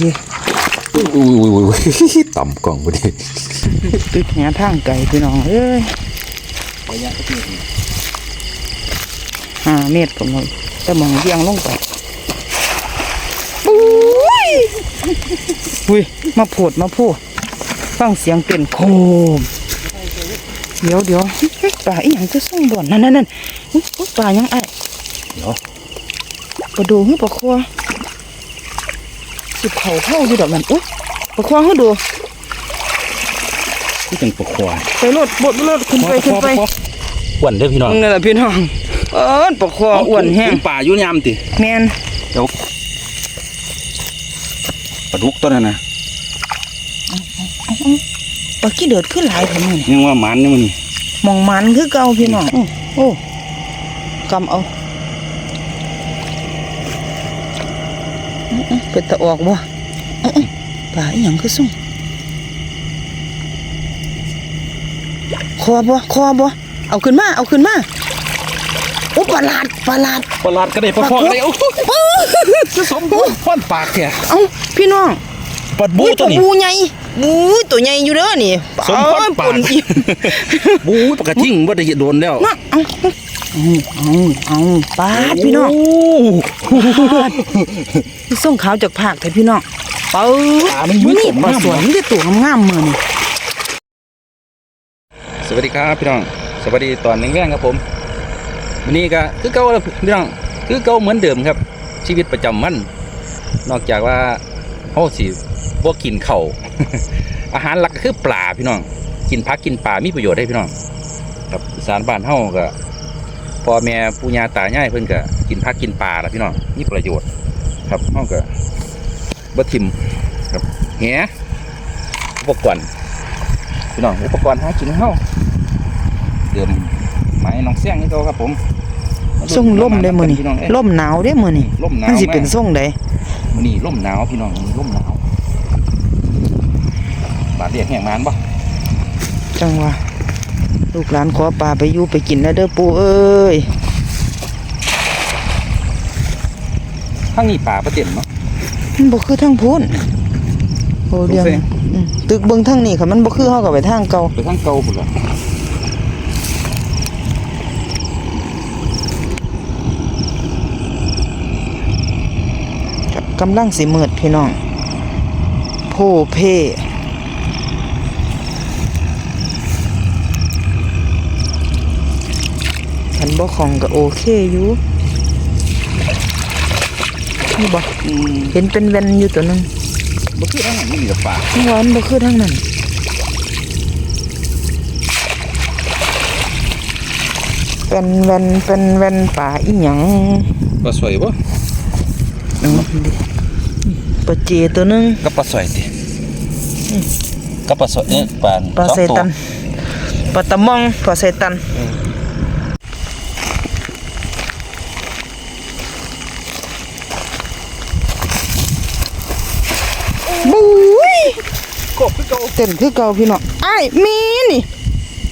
อุ้ยอุ้ยอุ้ยอุ้ยต่ำกล่องพอดีตึกแหทางไก่พี่น้องเอ้ยระยะก็คือห้าเมตรผมเลยแต่มองเยียงลงไปอุ้ยอุ้ยมาโผดมาพูดฟังเสียงเป็นโคมเดี๋ยวเดี๋ยวป่าอีหยังจะส่งบ่อนนั่นนั่นนั่นอุ๊ยอุ๊ยป่ายังไอ้เดี๋ยวปลาดูให้ปลาคว สิเผาเท่าอยู่ดอกนั้นอุ๊ยปลาควาให้ดูที่เป็นปกควายไปรถบดรถขึ้นไปขึ้นไปอ้วนเด้อพี่น้องนี่นแหละพี่น้องเอิ้นปลาควาอ้วนแห้งป่ายุ่ยามติแมนเดี๋ยวปลาดุกตัวนั้นนะปลาขี้เดือดขึ้นหลายผมนี่ยังว่าหมันนี่มันนี่มองมันคือเก่าพี่น้องอื้อโอ้กำเอาอื้ออื้อ เป็นตะออกบ่อื้ออื้อปลาอีหยังคือส่งคอบ่คอบ่เอาขึ้นมาเอาขึ้นมาโอ้ปลาหลาดปลาหลาดปลาลาดก็ได้ปลาคอก็ได้โอ้โหจะสมบูรณ์ฟันปากแกเอ้าพี่น้องปลาบูอุ้ยตัตัววนี้บูใหญ่บูตัวใหญ่อยู่เด้อนี่สมพรเอ้ยปากนอิ่มบูปากกระทิ่งบ่ได้โดนแล้วมาเอา เอาเอาเอาปาดพี่น้องโอ้โหพี่ส่งขาวจากภาคแต่พี่น้องเปิปลามันมีนี่สมปลางามสวยนี่ได้ตัวงามๆมือนี่สวัสดีครับพี่น้อง สวัสดีตอนแรงๆครับผมวันนี้ก็คือเก่าแล้วพี่น้องคือเก่าเหมือนเดิมครับ ชีวิตประจำวันนอกจากว่าเฮาสิบ่กินข้าวอาหารหลักก็คือปลาพี่น้อง กินผักกินปลามีประโยชน์ได้พี่น้อง ครับอีสานบ้านเฮาก็ พ่อแม่ปู่ย่าตายายเพิ่นก็กินผักกินปลาล่ะพี่น้องมีประโยชน์ ครับเฮาก็บ่ทิมครับแหอุปกรณ์พี่น้องอุปกรณ์หากินของเฮาเดิมไม้น้องแซงนี่เขาครับผมส่งล่มได้มือนี่พี่น้องเอ้ยล่มหนาวได้มือนี่ล่มหนาวมันสิเป็นมากส่งใดมื้อนี่ล่มหนาวพี่น้องมีล่มหนาวบาดเรียกแห้งมานบ่จังว่า ลูกหลานขอปลาไปอยู่ไปกินนะเด้อปู่เอ้ยข้างนี้ป่าประเต็มเนาะมันบ่คือทางพูนโอ้เรียงลูกเส้นอืมตึกเบิ่งทางนี้ค่ะมันบ่คือเฮากับไปทางเก่าไปทางเก่าพุ่นล่ะกำลังสิมืดพี่น้อง โพเพ ฉันบ่ของก็โอเคอยู่นี่บ่อืมเห็นเป็นแว่นอยู่ตัวหนึงบ่คือทางนั้นมีแต่ป่านี่ว่ามันบ่คือทางนั้นเป็นแว่นเป็นแว่นป่าอีหยังปลาสวยบ่เอาดิปลาเจตัวหนึงกับปลาสวยติกับปลาสวยเอ๊ะปลาปลาเซตันปลาตะมองปลาเซตันบุ้ย กบคือ เก่าเต้นคือเก่าพี่น้องไอ้ายมีนี่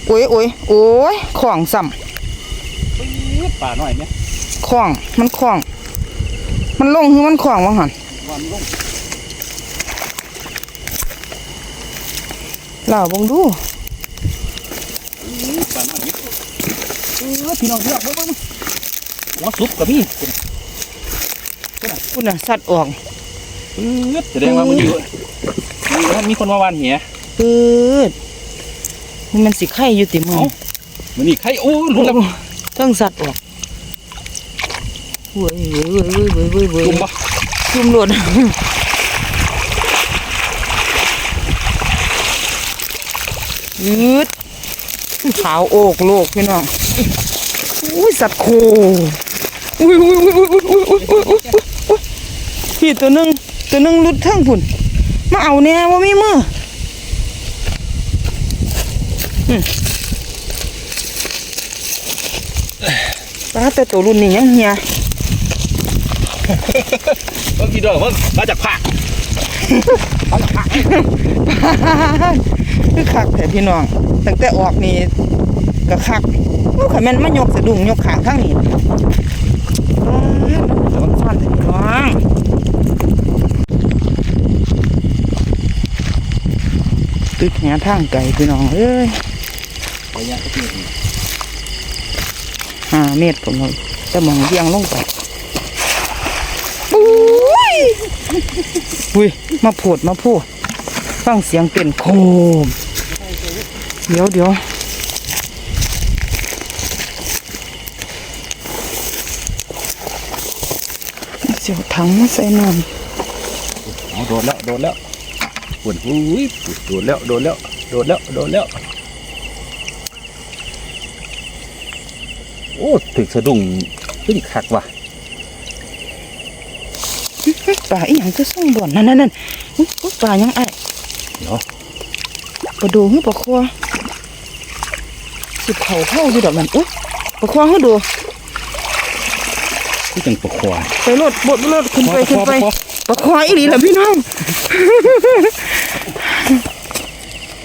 โอ้ยโอ้ยโอ้ยของซ้ป่าน้อยแม่ำของมันของ มันลงคือมันของว่าหันวันลงเล่าเบงดูป่าน้อยนี่เออพี่น้องพี่น้องเบิ่งเบิ่งหัวสุกกับพี่คุณน่ะสัตว์ออกเออแสดงว่ามันอยู่ มันมีคนมาวานเหียปืดนี่มันสิไข่อยู่ติมือเอ้ามันนี่ใครโอ้หลุดแล้วเทั้งสัตว์ออกเว้ยเว้ยเว้ยเว้ยเว้ยเว้ยเว้ยจุ่มปะจุ่มหลดยืดขาวโอกโลกพี่น้องอุ้ยสัตว์โคอุ้ยอุ้ยอุ้ยอุ้ยอุ้ยอุ้ยอุ้ยอุ้ยอุ้ยอุ้ยพี่ตัวหนึงตัวหนึงรุดเทั้งพุ่น มาเอาแน่ว่ามีมืออืมปลาแต่ตัวรุ่นนี้ยังเฮียเมื่อกี้ด้วยเพิ่งมาจากภาคคือคักแต่พี่น้อง ตั้งแต่ออกนี่ก็คักโอ้ยข่อยแม่นมายกสะดุ้งยกขาข้างนี้อ้าวมันซ่อนแต่พี่น้อง ตึกแหทางไก่พี่น้องเอ้ยระยะก็คือห้าเมตรผมเลยจะมองเบียงลงไปอุ้ยอุ้ยมาโผดมาพูดฟังเสียงเต้นโคม เดี๋ยวเดี๋ยวเสียวถังมาใส่น้เอาโดดแล้ว โดดแล้ว ปวดอุ้ยโดดแล้วโดดแล้วโดดแล้วโดดแล้ว โอ้ถึกสะดุ้งขึ้นคักว่ะำปลาอีหยังคือส่งบ่อนนั่นนั่นนั่นอุ๊ยอุ๊ยปลายังไอเดี๋ยวปลาดูหือปลาคัวสิเขาเข้าอยู่ดอกนั่นอุ๊ยปลาคัวเขาดูที่จังปกคอไปรถบดรถขึ้นไปขึ้นไปปลาคอปลาคัวอีหลีล่ะพี่น้อง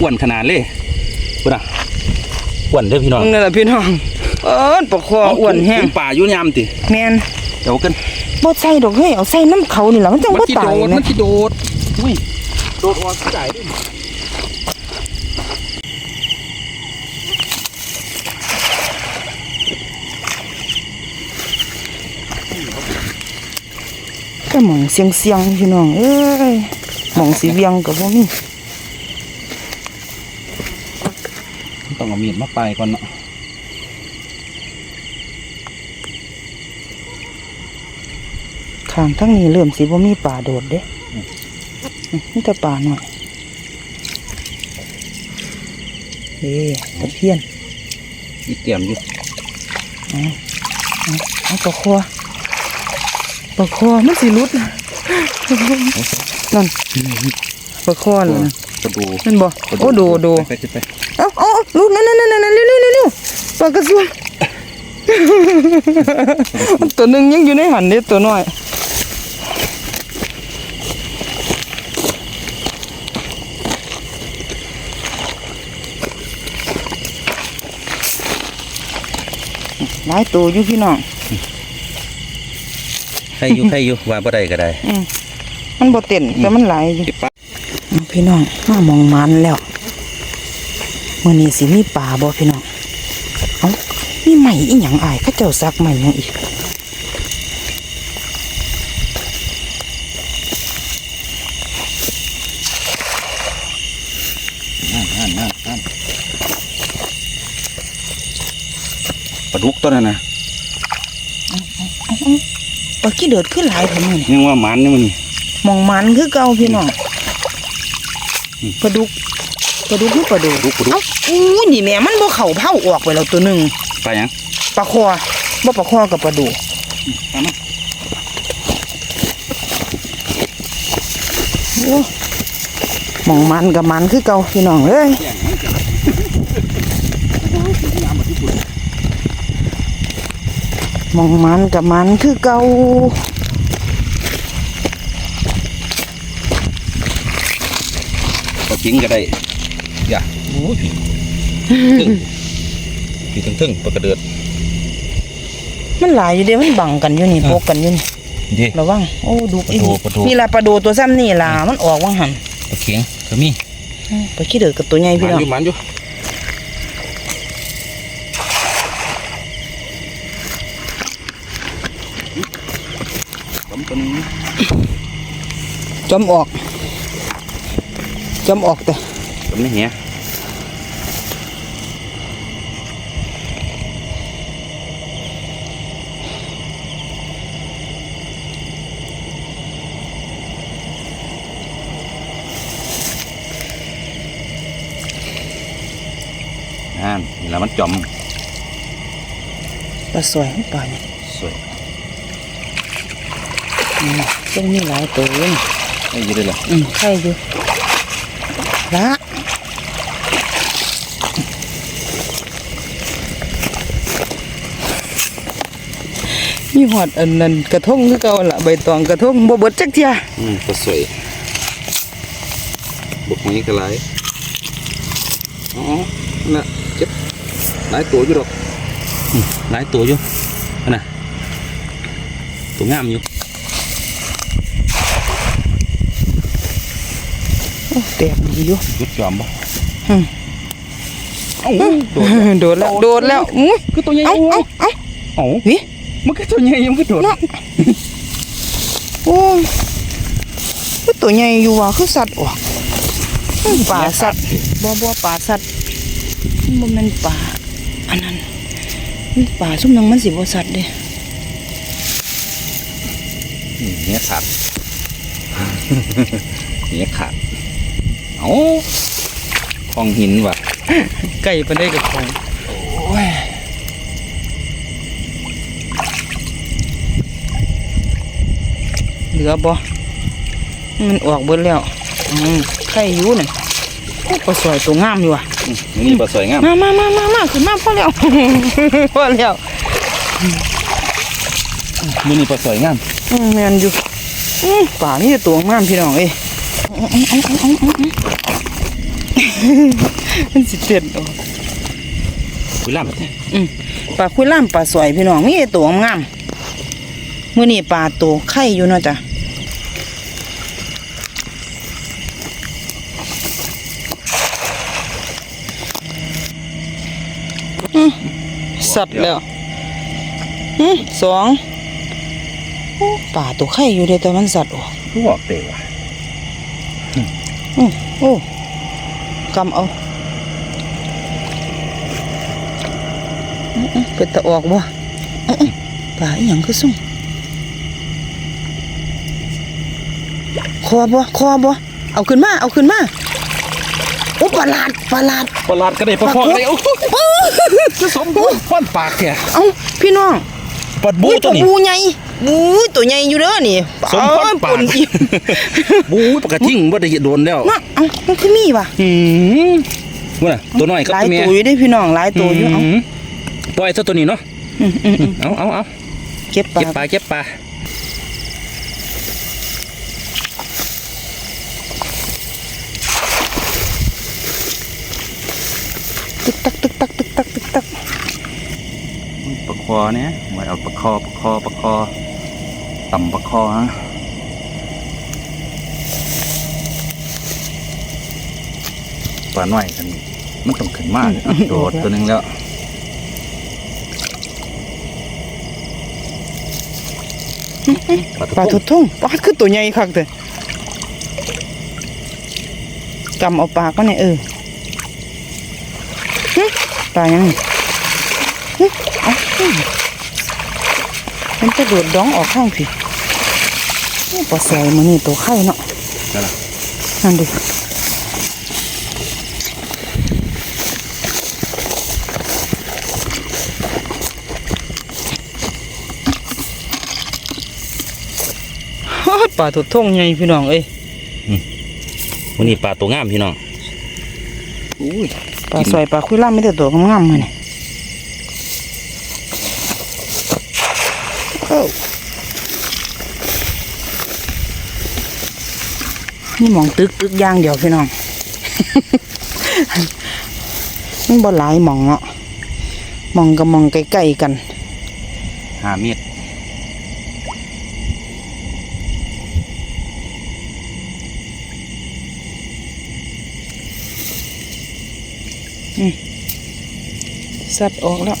อ้วนขนาดเลยพูดอะอ้วนเด้อพี่น้องนั่นแหละพี่น้อง เอิ้นปลาคัวอ้วนแห้งป่าอยู่ยามติแมนเดี๋ยวกันบ่ใส่ดอกเฮ้ยเอาใส่น้ำเขานี่แหละมันจังมันบ่ที่ตาโดยดนะมันที่โดดอุ้ยโดดออกที่ไหนด้วยก็หมองเสียงเสียงๆพี่น้องเอ้ยหมองสีเวียงกับพวกนี้ ต้องเอามีดมาปลายก่อนเนาะข้างทั้งนี้เริ่มสิบ่มีป่าโดดเด้อืมมีแต่ป่าหน่อยเด้ตะเพียนมีเตรียมอยู่เอาปลาคอปลาคอมันสิหลุดนะนั่นปลาคอเลยนะกระดูนั่นบ่โอ้โดโดไปไป ลูกนั่นนั่นนั่นนั่นเร็วเร็วเร็วเร็วปลากระสวยตัวหนึ่งยังอยู่ในหันเด้ตัวน้อยหลายตัวอยู่พี่น้องใครอยู่ใครอยู่ว่าบ่ได้ก็ได้อืมมันบ่เต้นแต่มันหลายอยู่เก็บปลาเอาพี่น้องมามองมันแล้ว มื้อนี้สิมีปลาบ่พี่น้องเอ้ามีใหม่อีหยังอายเขาเจ้าซักใหม่ยังอีกนั่นนั่นนั่นนั่นปลาดุกตัวนั้นนะปลาขี้เดือดขึ้นหลายเท่ามื้อนี้ยังว่าหมันนี่มันนี่มองมันคือเก่าพี่น้องปลาดุก ปลาดุกคือปลาดุกปลาดุกปลาดุกเอ้าอู้นี่แม่มันบ่เข้าเผาออกไปแล้วตัวหนึงปลาหยังปลาคอบ่ปลาคอกับปลาดุกปลามันโอ้มองมันกับมันคือเก่าพี่น้องเอ้ยแย่งมันจังมองมันกับมันคือเก่าปลาจิงก็ได้ อย่าโอ้ยถึงพี่ถึงถึงปลากระเดือดมันหลายอยู่เด้มันบังกันอยู่นี่โปกกันอยู่นี่ดิระวังโอ้ดุกอีปลาดุปลาดุนี่ล่ะปลาโดตัวซ้ำนี่ล่ะมันออกว่างหันปลาเข็งก็มีไปขี้เดือดกับตัวใหญ่หพี่มันน้องอยู่หมันอยู่ผมตัวนี้จมออก จมออกแต่ผมนี่เหี้ยอ่านนี่แหล้ว มันจอมปลาสวยปลาเนี่ยสวยต้องมีหลายตัวอยู่นี่ได้อยินเลยเหรออืมใช่อยู่ละมีหอดอันนั้นกระทงคือเก่าละใบตองกระทงบ่เบิดจักเทียอืมก็สวยบุกนี้ก็หลายอ๋อน่ะเจ็บ หลายตัวอยู่ดอกอืมหลายตัวอยู่นั่นน่ะตัวงามอยู่ โอ้แตกดีอยู่ ยุดจอมบ่ อืม เอ้าโดด โดดแล้วโดดแล้วอุ้ย คือตัวใหญ่ เอ้าเอ้าเอ้า เอ้า วิ มันคือตัวใหญ่มันคือโดด เนาะโอ้ยคือตัวใหญ่อยู่ว่ะคือสัตว์ออกอืมป่าสัตว์บ่บ่ป่าสัตว์มันบ่แม่นป่าอันนั้นมัน ป่าซุ่มนังมันสิบ่สัตว์เด้นี่เนี่ยขาดเนี่ยขาดเอ้าคลองหินว่ะไก่ปานได้กับของโอ้ยเหลือบ่มันออกเบิดแล้วอืมไข่อยู่นั่นโอ้ปลาสวยตัวงามอยู่ว่ะ นี่ปลาสวยงามมามามามามาขึ้นมาพอแล้วพอแล้วมือนี่ปลาสวยงามอืมแม่นอยู่อืมป่านี่ตัวงามพี่น้องเอ้ยมันสิเต็ดออกคุยล่ำอืมปลาคุยล่ามปลาสวยพี่น้องมีแต่ตัวงามมื้อนี้ปลาตัวไข่อยู่เนาะจ้ะ สัตว์แล้วอืมสองโอ้ป่าตัวไข่อยู่เด้แต่มันสัตว์ออกคือบอกเตะว่ะโอ้โอ้กำเอาอื้ออื้อเป็นตะออกบ่อื้ออื้อป่าอีหยังคือส่งคอบ่คอบ่เอาขึ้นมาเอาขึ้นมา โอ้ปลาหลาดปลาหลาดปลาลาดก็ได้ปลาคอได้โอ้โหจะสมบูรณ์ป้อนปากแกเอ้าพี่น้องปลาบูอุ้ยตัตัววนี้บูใหญ่บูตัวใหญ่อยู่เด้อนี่สมพรเอ้ยปากปนอิ่มบูปากกระทิ่งบ่ได้โดนแล้วเนาะเอ้ามันคือมีว่ะอืมว่าน่ะตัวน้อยกับหลายตัวเมียตัวอยู่เด้พี่น้องหลายตัวอยู่เอ้าอืมปล่อยซะตัวนี้เนาะอืมอืมอืมเอาเอาเอาเก็บปลาเก็บปลาเก็บปลา ตึกตักตึกตักตึกตักตึกตักปลาคอเนี่ยมาเอาปลาคอปลาคอปลาคอต่ำปลาคอฮะปลาน้อยกันมันต้องขึ้นมากโดดตัวหนึงแล้วปลาปลาทุทุกดทุ่งปลาคือตัวใหญ่คักเด้กำเอาปลาก็เนี่ยเออหึ ปลายังนี่หึเอาหึมันจะโดดดองออกข้างพี่โอ้ปลาใส่มือนี่ตัวไข่เนาะนั่นล่ะนั่นดิโอ้ยปลาทุดทุ่งใหญ่พี่น้องเอ้ยวันนี้ปลาตัวงามพี่น้องอุ้ย ปลาสวยปลาคุยล่ามไม่แต่ตัวงามๆมาเนี่ยโอ้นี่หมองตึกตึกอย่างเดียวพี่น้อง มันบ่หลายหมองเนาะหมองกับหมองใกล้ๆกันห้าเมต รสัตว์ออกแล้ว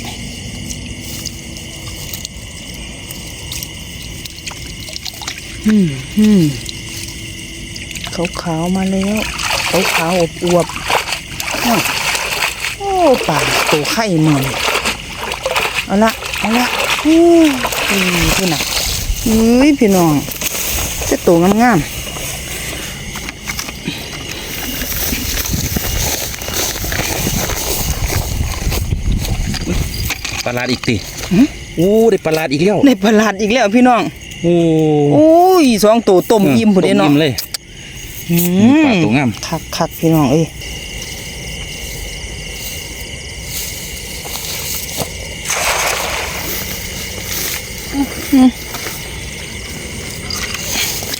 อืมอืมขาวขาวๆมาแล้วขาวขาวๆอบอวบอ้าวโอ้ป่าตัวไข่เหมือนเอาละเอาละอู้พี่น่ะเอ้ยพี่น้องจะตัวงามป ลาลาดอีกติโอ้ได้ปลาลาดอีกแล้วๆในประหลาดอีกแล้วพี่น้องโอ้โอ้ยสองตัวต้มยิ้มผู้เด้เนาะต้มยิ้มเลยอืปลามตัวงามคักคักพี่น้องเอ้ย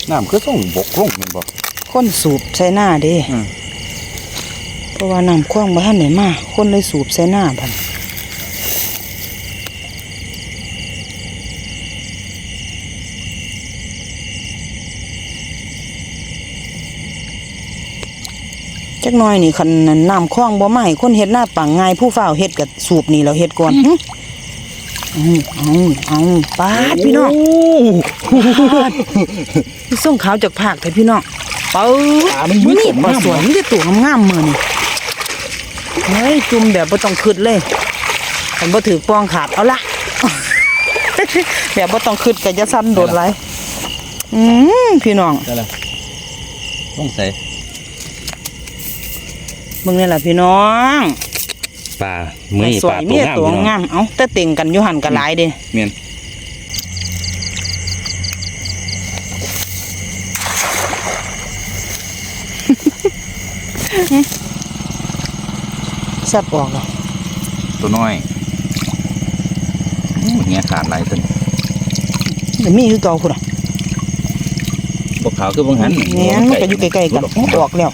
น้ำคือส่งบกลงแมันบอกคนสูบใส่หน้าเด้อืมเพราะว่าน้ำคว้างบ้านไหนมาคนเลยสูบใส่หน้าพัน จักหน่อยนี่คันน้ำคลองบ่มาให้คนเฮ็ดหน้าปังง่ายผู้ฝ้าวเฮ็ดกับสูบนี่แล้วเฮ็ดก่อนหึเอาเอาเอาปาดพี่น้องพี่ส่งขาวจากภาคแต่พี่น้องเปิ้ปลามันมีนี่สมปลามากสวยมันได้ตัวงามๆมื้อนี่เฮ้ยจุ่มแบบบ่ต้องคิดเลยคันบ่ถือปองขาดเอาละแบบบ่ต้องคิดก็จะสั่นโดดไหลายอืมพี่น้องได้ละต้องใส่ เบิ่งนี่ล่ะพี่น้องปลามือนี่สปวลายมีตัวแต่งามตัวงามเอ้าแต่เต็งกันอยู่หันกันหลายเด้เมียนสับออกแล้วตัวน้อยอื้อเงี้ยขาดหลายตัวเดี๋ยวมีคือเก่าพุ่นอะบกขาวคือบางหันแม่นมันก็อยู่ใกล้ๆกันโอ้ออกแล้ว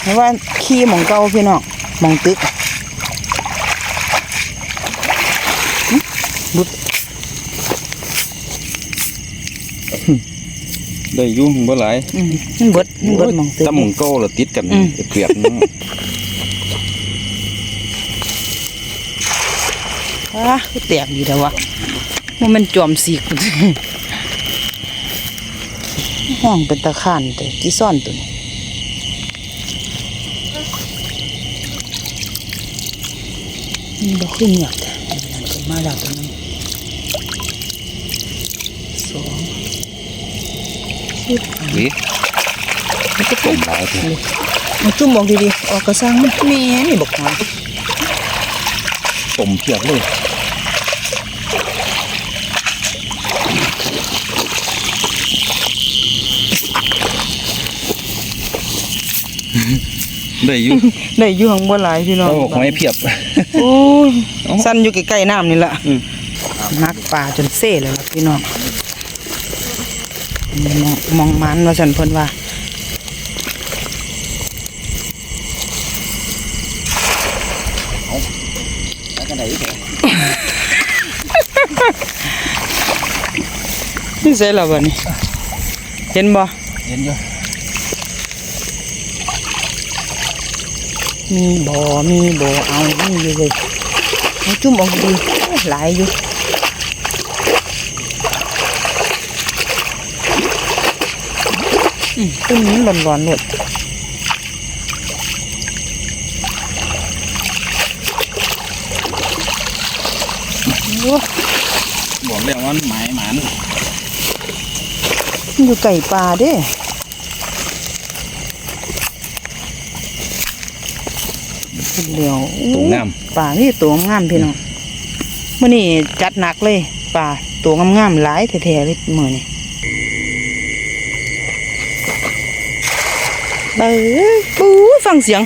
อันนี้ไม่ว่าขี้หมองเก่าพี่น้องหมองตึกหึบุดได้อยุ่งบ่หลายอืมมันเบิดมันเบิดหมองตึกตั้มหมองเก้าเราติดกันอืมเปรียบๆนะอะคือแตกดีแต่ว่ามันเป็นจอมสีกห้องเป็นตะขานแต่ที่ซ่อนตัวนี้ นบอกขึ้นเงียบแต่มันก็มาแล้วตัวนึงสองสิบวิมันก็ต้มหลายตัวเอาจุ่มบอกดีๆออกกระซังมันแม่นี่บอกหอยต้มเพียบเลย ได้อยุ่ได้อยู่ข้างบนหลายพี่น้องเอาหอยเพียบโอ้ยสั้นอยู่ใกล้ๆน้ำนี่แหละอืมนักป่าจนเซ่เลยล่ะพี่น้องมองมองมันว่าสันเพิ่นว่าแล้วก็ได้อีกแล้วนี่ใส่และบ่นี่เห็นบ่เห็นอยู่ มีบ่มีบ่เอามีอยู่เลยเอาจุ่มออกดีหลายอยู่อืมต้นนี้ร้อนๆหมดโอ้บอกแล้วว่ามันหมายหมันมันอยู่ไก่ปลาเด้ พูดเดียวอู้ตัวงามป่านี่ตัวงามพี่น้องมื่อนี้จัดหนักเลยป่าตัวงามๆหลายแท้ๆเลยมื่อนี้เบ้ยปู๊ยฟังเสียง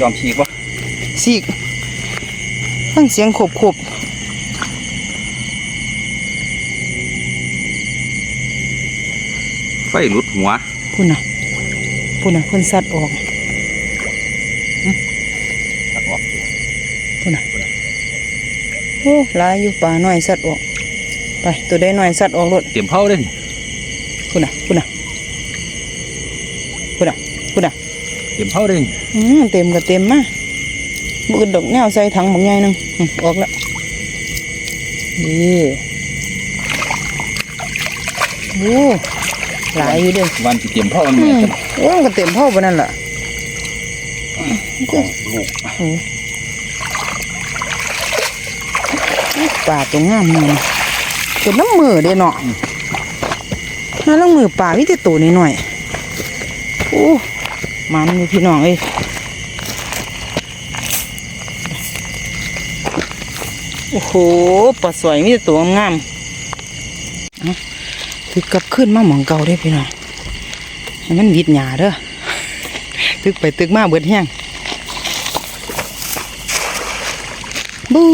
ยอมฉีกวะสิฟังเสียงขบขบไฟหลุดหัวๆพุ่นน่ะ พุ่นน่ะเพิ่นสัดออกตักออกพุ่นน่ะโอ้หลายอยู่ป่าน้อยสัดออก ไปตัวได้น้อยสัดออกรถเตรียมเผาเลยพุ่นน่ะพุ่นน่ะพุ่นน่ะพุ่นน่ะเตรียมเผาเลยอืมเต็มก็เต็มมาบืดดอกแนวใส่ถังบางใหญ่หนึงอืมออกแล้วนี่โอ้ หลายอยู่เด้วันที่เตรียมเผามันอืแม่มกันโอ้มันก็เต็มพ่อปานนั่นล่ะของลูกโอ้ป่าตัวงามนี่เป็นน้ำมือเด้เนาะน้าลังมือป่าวิแต่ตัวน้อยๆโอ้มันอยู่พี่น้องเอ้ยโอ้โหปลาสวยมีแต่ตัวงามๆเอา ถือกลับขึ้นมาหมองเก่าได้อพี่น้องให้มันวิดหยาเด้อตึกไปตึกมาเบิดแห้งบุ้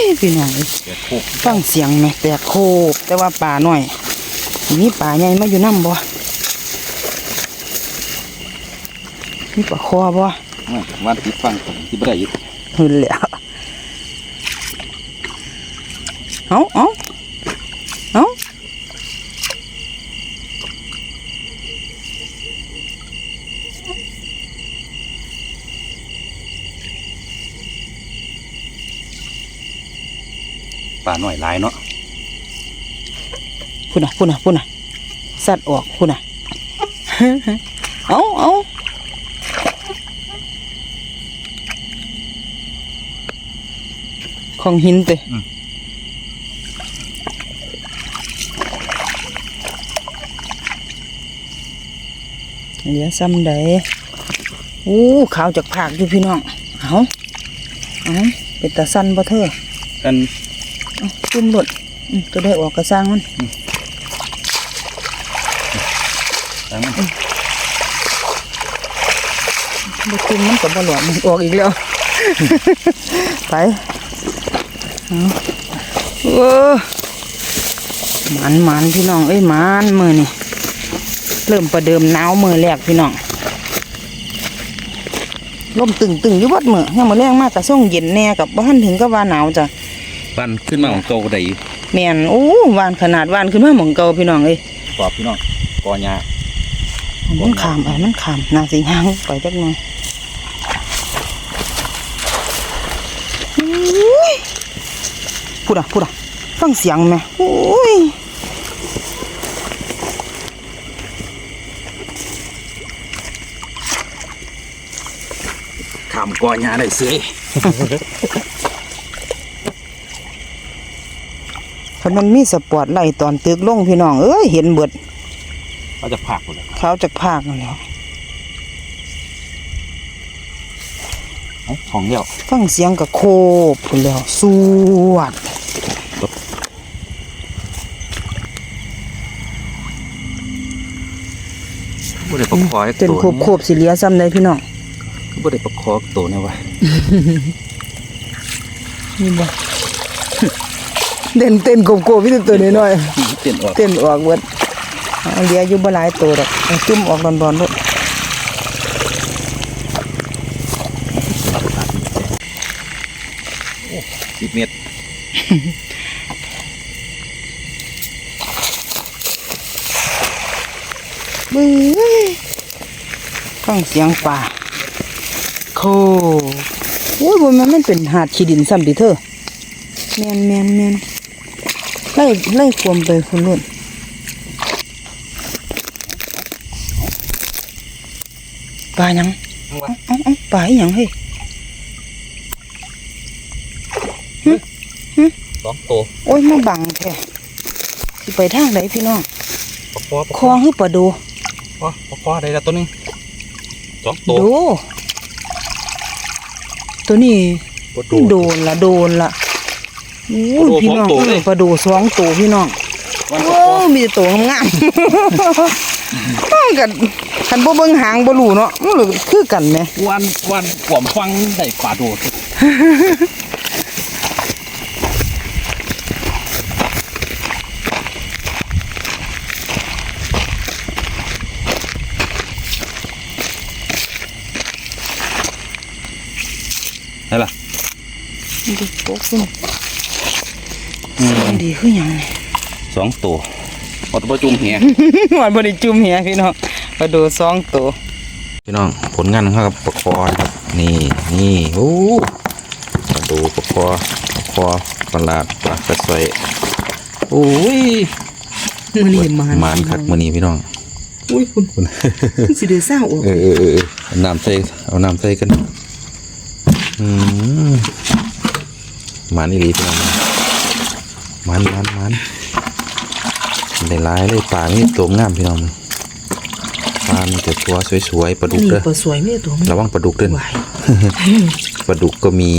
ยพี่น้องเอ้ยเดี๋ยวโคกฟังเสียงไหมแตกโคกแต่ว่าป่าน้อยมีป่าใหญ่มาอยู่น้ำบ่มีป่าคอบ่ไม่วันที่ฟังที่บ่ได้อยู่หึนแล้วเอาเอาเอา หน่อยหลายเนาะพุ่นน่ะพุ่นน่ะพุ่นน่ะสัตว์ออกพุ่นน่ะเอาเอาของหินเตะเหลือซ้ำใดอู้ขาวจากผากอยู่พี่น้อง เอาเอาเป็นตาสั้นบ่เธอกันเอา จุ่มหลดอืมตัวได้ออกกระสร้างมันตั้งมันบ่จุ่มมันก็บ่หลวมมันออกอีกแล้ว ไปเอาเออหมันหมันพี่น้อง เอ้ยหมันมือนี่เริ่มประเดิมหนาวมือแรกพี่น้องลมตึงตึงๆอยู่วัดมือยังมาแรงมากกระส่งเย็นแน่กับบ้านถึงก็ว่าหนาวจ้ะ ปันขึ้นมาของโตก็ได้อยู่แม่นโอ้วานขนาดวานขึ้นมาหมองเก่าพี่น้องเอ้ยกรอบพี่น้องกอหญ้ามันขามไปมันขามนาสิย่างไปจักหน่อยอุ้ยพูดอะพูดอะฟังเสียงไหมโอ้ยขามกอหญ้าได้เสย คันมันมีสปอร์ตไล่ตอนตึกลงพี่น้องเอ้ยเห็นเบิดเขาจะผักหมดเลยเขาจากภาคนั่นแหล้วเอาของเดียวฟังเสียงกับโคบพูนแล้วสวดบ่ได้ประคอให้เต้นตัวโคบโคบสิเหลียซ้ำได้พี่น้องบ่ได้ประคอตัวเนี่ยวะนี่บ่ เต้นเต้นโคบโคบพี่ตัวน้อยๆเต้นออกเต้นออกเบิดเอาเหลียอยู่บ่หลายตัวดอกเอาจุ่มออกร้อนๆลูกสิบเมตรบึ้ยฟังเสียงป่าโคโอ้ยบ่แม่นมันเป็นหาดขี้ดินซ้ำดิเธอแม่นแม่นแม่น ไล่ไล่ความไปคุณลุ่นปลาหยังเอ้าเอ้าปลาอีหยังเฮ้ยสองตัวโอ้ยมาบังแท้สิไปทางไหนพี่น้องประคอประคคออคือปลาดูประคอได้แล้วตัวหนึงสองตัวดูตัวนี้บ่โดนละโดนละ อู้ปลาโดพี่น้องสองตัวเลยเออปลาดูสองตัวพี่น้องวันประโอ้คอมีแต่ตัวงามๆอ้าวกันคันบ่เบิ่งหางบ่รู้เนาะมันเลยคือกันแหมวันวันขวมฟังได้ปลาโดดได้ละดูโป๊ก ขึ้นดีคือหยังนี่สองตัวอดประจุมเหียมันบ่ได้จุ่มเหียพี่น้องปลาดูสองตัวพี่น้องผลงานของเขากับประคอนะครับนี่นี่โอ้มาดูประคอประคอประหลาดปลากระสวยโอ้ยมื้อนี้มานมานคักมือนี้พี่น้องอุ้ยคุณคุณสิได้เศร้าออกเออเออเออเอาน้ำใส่เอาน้ำใส่กันอืมหมันอีหลีพี่น้อง มันมันมันได้หลายเลยปลามีตัวงามพี่น้องปลามีแต่ตัวสวยๆปลาดุกนี่เด้อปลาสวยแม่ตัวมันระวังปลาดุกเด้อไหวปลาดุกก็มี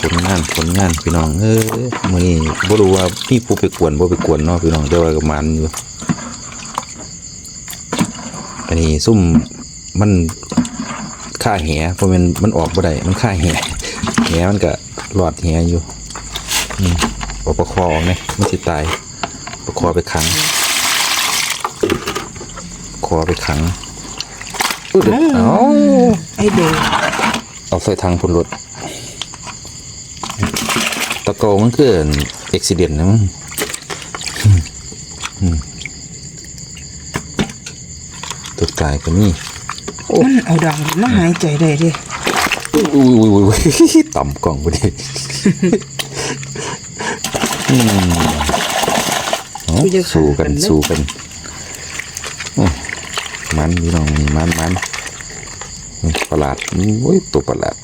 ผลงานผลงานพี่น้องเออมื่อนี้บ่รู้ว่าพี่ผู้ไปกวนบ่ไปกวนเนาะพี่น้องแต่ว่าก็มันอยู่อันนี้ซุ่มมันค่าแหเพราะมันมันออกบ่ได้มันค่าแหแหมันก็ หลอดแหอยู่อืมเอาประคอเนี่ยมันสิตายประคอไปขัง คอไปขังอุ๊ยเดี๋ยวเอาไอ้เด็กเอาใส่ทางพนรถตะโกมันคืออุบิเหตุนะมั้งอืมตัวตายก็มีมันเอาดังมาหายใจได้เดิ อุ้ยอุ้ยอุ้ยอุ้ยต่ำกล่องพอดีอืมเอาสู้กันสู้กันอื้อมันพี่น้องนี่มันมันนี่ประหลาดโอ้ยตัวประหลาด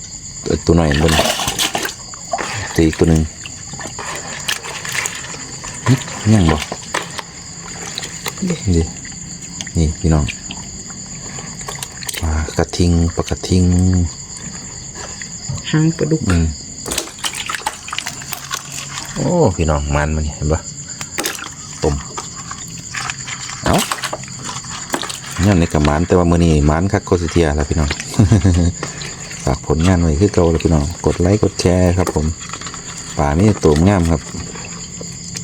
ตัวตัวหน่อยบนตีอีกตัวหนึ่งหึยังบ่นี่นี่พี่น้องปลากระทิงปลากระทิง หางปลาดุก อืมโอ้ พี่น้องมันมันนี่เห็นปะต้มเอาเนี่ยในกับมันแต่ว่ามือนี้มันคักโคสิเทียแล้วพี่น้อง ฝากผลงานไว้คือเก่าแล้วพี่น้อง กดไลค์กดแชร์ครับ ผมป่านี่ตัวงามครับ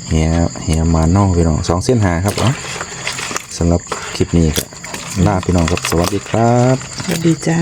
เฮียเฮียมาเน่าพี่น้องสองเส้นหาครับเนาะสำหรับคลิปนี้ก็ลาพี่น้องครับสวัสดีครับ สวัสดีจ้า